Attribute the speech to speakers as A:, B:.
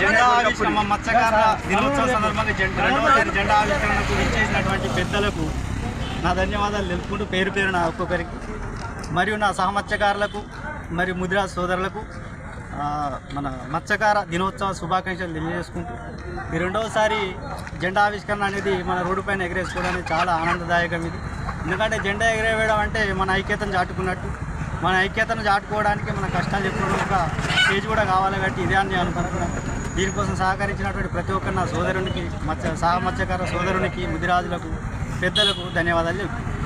A: జెండా ఆవిష్కరణ మత్స్యకారుల దినోత్సవం సందర్భంగా జెండా రెండవసారి జెండా ఆవిష్కరణకు ఇచ్చేసినటువంటి పెద్దలకు నా ధన్యవాదాలు తెలుపుకుంటూ పేరు పేరు నా ఒక్కొక్కరికి మరియు నా సహమత్స్యకారులకు మరియు ముద్రా సోదరులకు మన మత్స్యకార దినోత్సవ శుభాకాంక్షలు తెలియజేసుకుంటూ ఈ రెండవసారి జెండా ఆవిష్కరణ అనేది మన రోడ్డు పైన ఎగరేసుకోవడానికి చాలా ఆనందదాయకం ఇది. ఎందుకంటే జెండా ఎగరేయడం అంటే మన ఐక్యతను చాటుకున్నట్టు మన ఐక్యతను చాటుకోవడానికి మన కష్టాలు చెప్పుకోవడం ఒక స్టేజ్ కూడా కావాలి కాబట్టి ఇదే అని నేను అనుకుంటున్నాను. దీనికోసం సహకరించినటువంటి ప్రతి ఒక్క నా సోదరునికి మత్స్య సహ మత్స్యకార సోదరునికి ముదిరాజులకు పెద్దలకు ధన్యవాదాలు చెప్తున్నాను